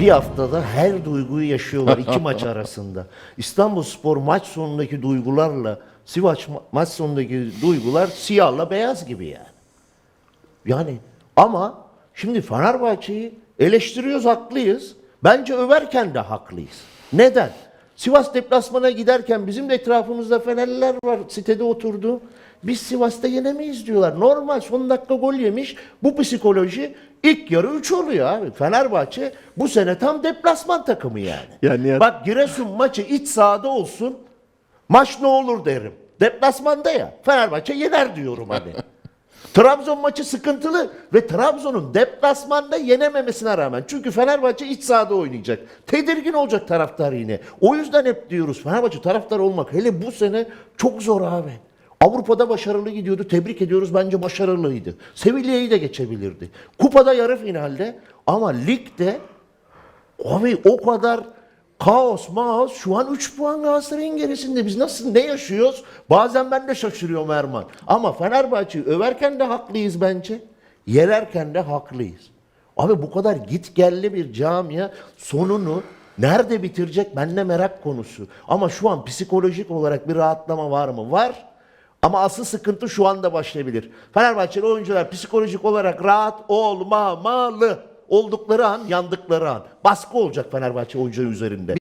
bir haftada her duyguyu yaşıyorlar iki maç arasında. İstanbulspor maç sonundaki duygularla Sivas ma- maç sonundaki duygular siyahla beyaz gibi yani. Yani ama şimdi Fenerbahçe'yi eleştiriyoruz haklıyız. Bence överken de haklıyız. Neden? Sivas deplasmana giderken bizim de etrafımızda Fenerliler var sitede oturdu. Biz Sivas'ta yenemeyiz diyorlar. Normal son dakika gol yemiş. Bu psikoloji ilk yarı 3 oluyor abi. Fenerbahçe bu sene tam deplasman takımı yani. Ya Nihat- Bak Giresun maçı iç sahada olsun. Maç ne olur derim. Deplasmanda ya. Fenerbahçe yener diyorum hani. Trabzon maçı sıkıntılı ve Trabzon'un deplasmanda yenememesine rağmen. Çünkü Fenerbahçe iç sahada oynayacak. Tedirgin olacak taraftar yine. O yüzden hep diyoruz Fenerbahçe taraftar olmak hele bu sene çok zor abi. Avrupa'da başarılı gidiyordu. Tebrik ediyoruz. Bence başarılıydı. Sevilla'yı da geçebilirdi. Kupada yarı finalde ama ligde Abi o kadar kaos, maos şu an 3 puan Galatasaray'ın gerisinde. Biz nasıl ne yaşıyoruz? Bazen ben de şaşırıyorum Erman. Ama Fenerbahçe'yi överken de haklıyız bence. Yererken de haklıyız. Abi bu kadar git gelli bir camia sonunu nerede bitirecek bende merak konusu. Ama şu an psikolojik olarak bir rahatlama var mı? Var. Ama asıl sıkıntı şu anda başlayabilir. Fenerbahçeli oyuncular psikolojik olarak rahat olmamalı. Oldukları an, yandıkları an. Baskı olacak Fenerbahçe oyuncuları üzerinde.